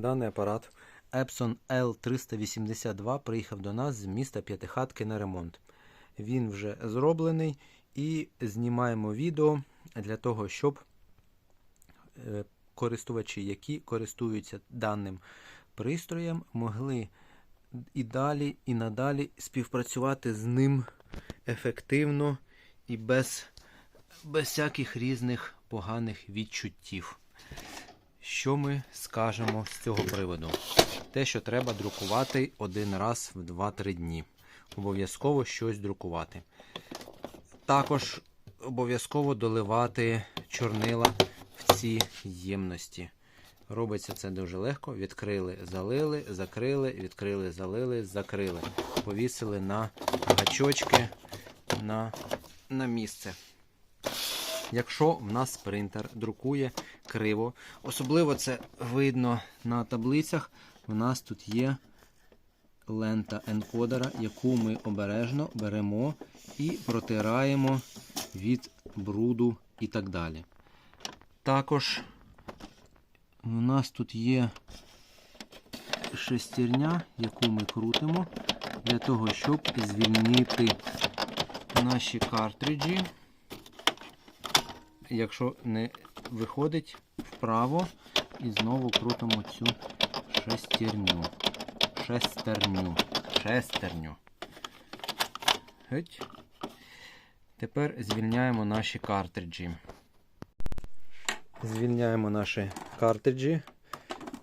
Даний апарат Epson L382 приїхав до нас з міста П'ятихатки на ремонт. Він вже зроблений і знімаємо відео для того, щоб е, користувачі, які користуються даним пристроєм, могли і далі, і надалі співпрацювати з ним ефективно і без, без всяких різних поганих відчуттів. Що ми скажемо з цього приводу? Те, що треба друкувати один раз в 2-3 дні. Обов'язково щось друкувати. Також обов'язково доливати чорнила в ці ємності. Робиться це дуже легко. Відкрили, залили, закрили, відкрили, залили, закрили. Повісили на гачочки на, на місце. Якщо в нас принтер друкує криво, особливо це видно на таблицях, в нас тут є лента енкодера, яку ми обережно беремо і протираємо від бруду і так далі. Також у нас тут є шестерня, яку ми крутимо для того, щоб звільнити наші картриджі. Якщо не виходить вправо, і знову крутимо цю шестерню. Шестерню. Шестерню. Геть. Тепер звільняємо наші картриджі. Звільняємо наші картриджі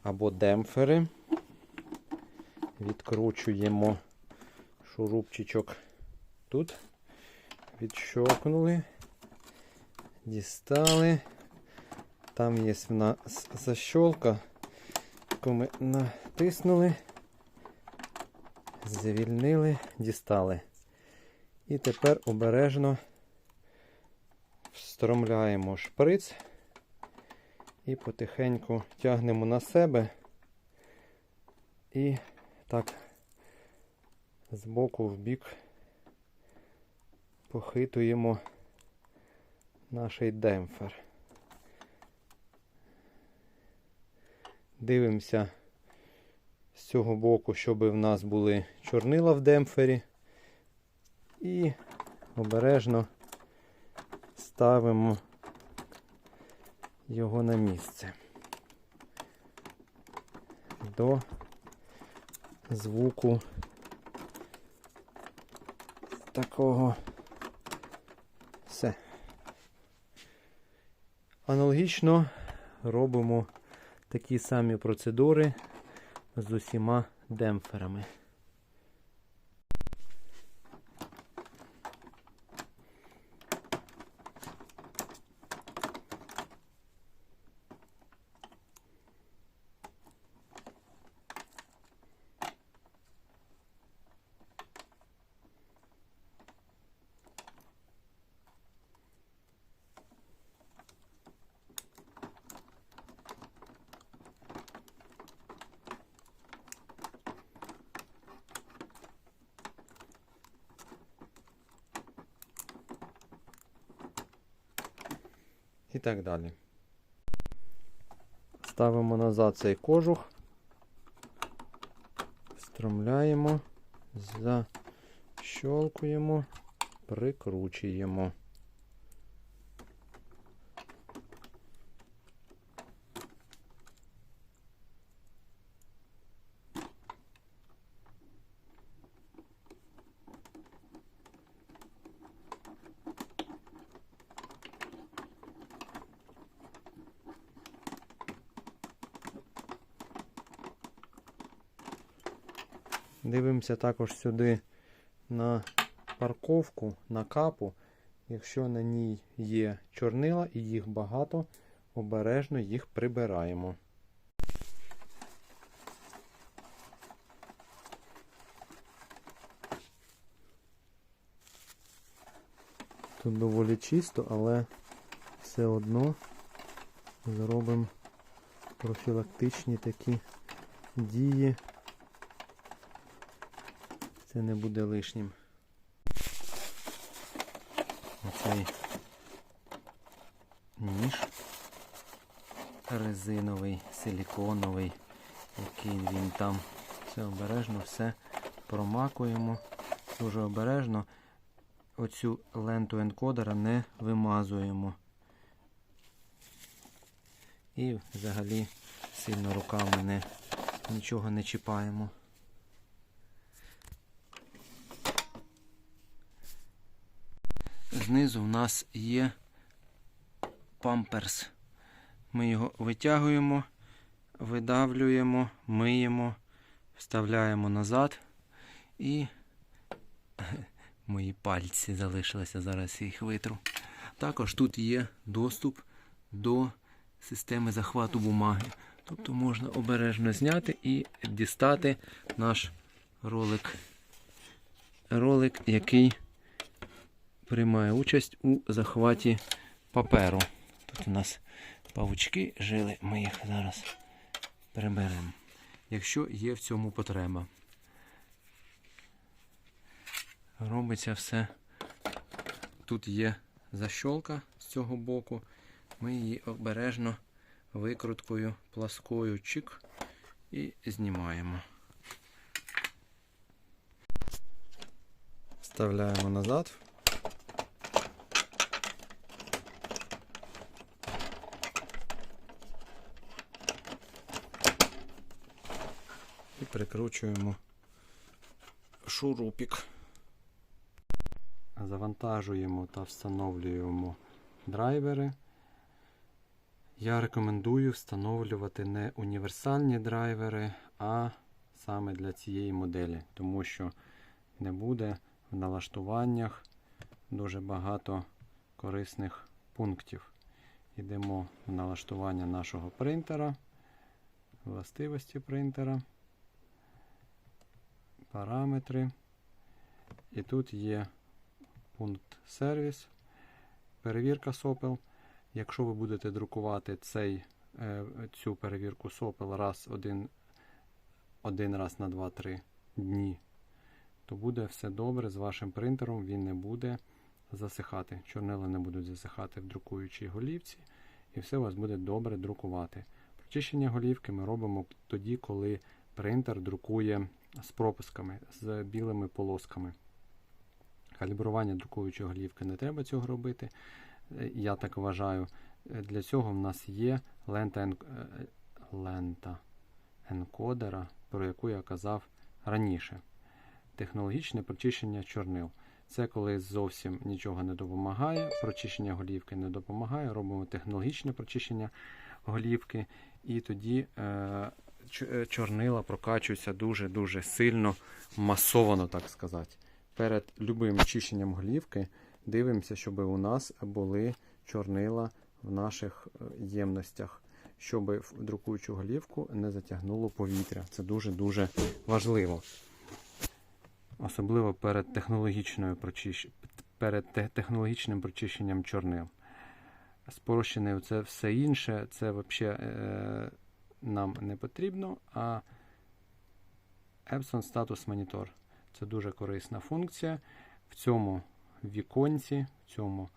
або демпфери. Відкручуємо шурупчичок тут. Відщокнули. Дістали. Там є в нас защолка, яку ми натиснули, звільнили, дістали. І тепер обережно встромляємо шприц і потихеньку тягнемо на себе і так з боку в бік похитуємо наш демпфер. Дивимося з цього боку, щоб в нас були чорнила в демпфері. І обережно ставимо його на місце до звуку такого все. Аналогічно робимо такі самі процедури з усіма демпферами. І так далі. Ставимо назад цей кожух, встромляємо, защолкуємо, прикручуємо. Дивимося також сюди на парковку, на капу. Якщо на ній є чорнила і їх багато, обережно їх прибираємо. Тут доволі чисто, але все одно зробимо профілактичні такі дії. Це не буде лишнім. Оцей ніж резиновий, силіконовий, який він там. Все обережно, все промакуємо. Дуже обережно. Оцю ленту енкодера не вимазуємо. І взагалі сильно руками не, нічого не чіпаємо. Знизу в нас є памперс. Ми його витягуємо, видавлюємо, миємо, вставляємо назад і мої пальці залишилися, зараз їх витру. Також тут є доступ до системи захвату бумаги. Тобто можна обережно зняти і дістати наш ролик, ролик, який приймає участь у захваті паперу. Тут у нас павучки жили, ми їх зараз приберемо. Якщо є в цьому потреба. Робиться все. Тут є защолка з цього боку. Ми її обережно викруткою пласкою чик і знімаємо. Вставляємо назад. Прикручуємо шурупік. Завантажуємо та встановлюємо драйвери. Я рекомендую встановлювати не універсальні драйвери, а саме для цієї моделі, тому що не буде в налаштуваннях дуже багато корисних пунктів. Йдемо в налаштування нашого принтера, властивості принтера, параметри. І тут є пункт сервіс, перевірка сопел. Якщо ви будете друкувати цей, е, цю перевірку сопел раз один, один раз на 2-3 дні, то буде все добре з вашим принтером, він не буде засихати. Чорнила не будуть засихати в друкуючій голівці, і все у вас буде добре друкувати. Прочищення голівки ми робимо тоді, коли принтер друкує з пропусками, з білими полосками. Калібрування друкуючої голівки не треба цього робити. Я так вважаю. Для цього в нас є лента, ен... лента енкодера, про яку я казав раніше. Технологічне прочищення чорнил. Це коли зовсім нічого не допомагає, прочищення голівки не допомагає. Робимо технологічне прочищення голівки, і тоді е, чорнила прокачуються дуже-дуже сильно, масовано, так сказати. Перед любим чищенням голівки дивимося, щоб у нас були чорнила в наших ємностях, щоб в друкуючу голівку не затягнуло повітря. Це дуже-дуже важливо. Особливо перед технологічною прочищ... перед технологічним прочищенням чорнил. Спрощене це все інше, це взагалі е... нам не потрібно, а Epson Status Monitor це дуже корисна функція. В цьому віконці, в цьому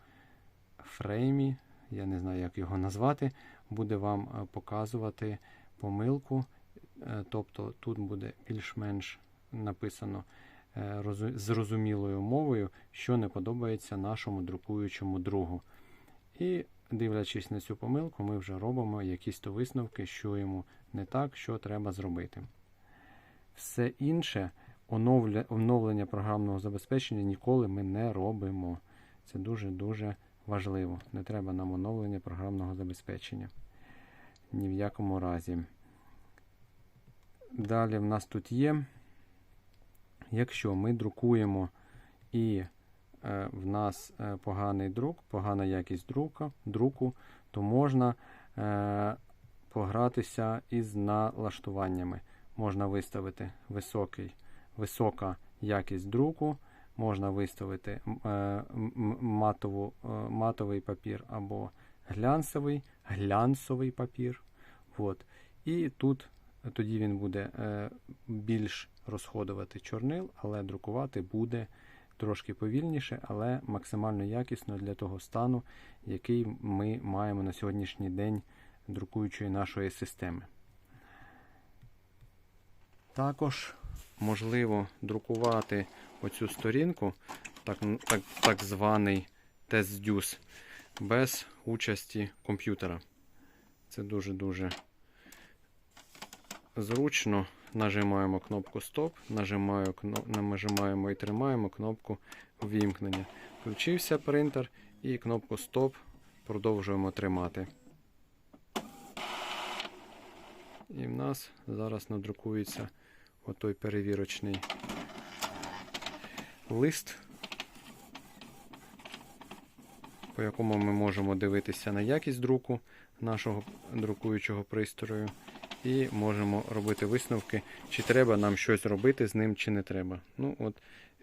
фреймі, я не знаю, як його назвати, буде вам показувати помилку. Тобто тут буде більш-менш написано зрозумілою мовою, що не подобається нашому друкуючому другу. І, дивлячись на цю помилку, ми вже робимо якісь то висновки, що йому не так, що треба зробити. Все інше оновлення програмного забезпечення ніколи ми не робимо. Це дуже-дуже важливо. Не треба нам оновлення програмного забезпечення. Ні в якому разі. Далі в нас тут є. Якщо ми друкуємо і в нас е, поганий друк, погана якість друка, друку, то можна е, погратися із налаштуваннями. Можна виставити високий, висока якість друку, можна виставити е, матову, е, матовий папір або глянцевий, глянцевий папір. От. І тут тоді він буде е, більш розходувати чорнил, але друкувати буде трошки повільніше, але максимально якісно для того стану, який ми маємо на сьогоднішній день друкуючої нашої системи. Також можливо друкувати оцю сторінку, так, так, так званий тест дюс, без участі комп'ютера. Це дуже-дуже зручно. Нажимаємо кнопку Стоп, нажимаю, нажимаємо і тримаємо кнопку ввімкнення. Включився принтер і кнопку Стоп продовжуємо тримати. І в нас зараз надрукується отой перевірочний лист, по якому ми можемо дивитися на якість друку нашого друкуючого пристрою. І можемо робити висновки, чи треба нам щось робити з ним, чи не треба. Ну, от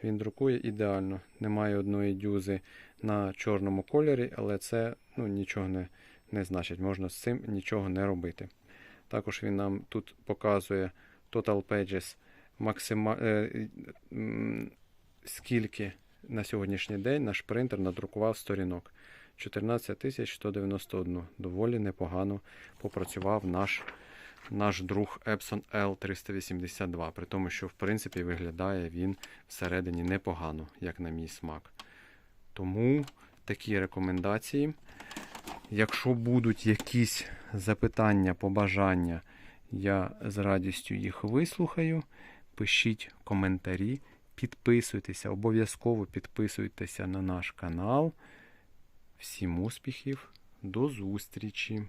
Він друкує ідеально. Немає одної дюзи на чорному кольорі, але це ну, нічого не, не значить. Можна з цим нічого не робити. Також він нам тут показує Total Pages, максима... е, скільки на сьогоднішній день наш принтер надрукував сторінок. 14 191. Доволі непогано попрацював наш наш друг Epson L382, при тому, що в принципі виглядає він всередині непогано, як на мій смак. Тому такі рекомендації. Якщо будуть якісь запитання, побажання, я з радістю їх вислухаю. Пишіть коментарі, підписуйтеся, обов'язково підписуйтеся на наш канал. Всім успіхів, до зустрічі!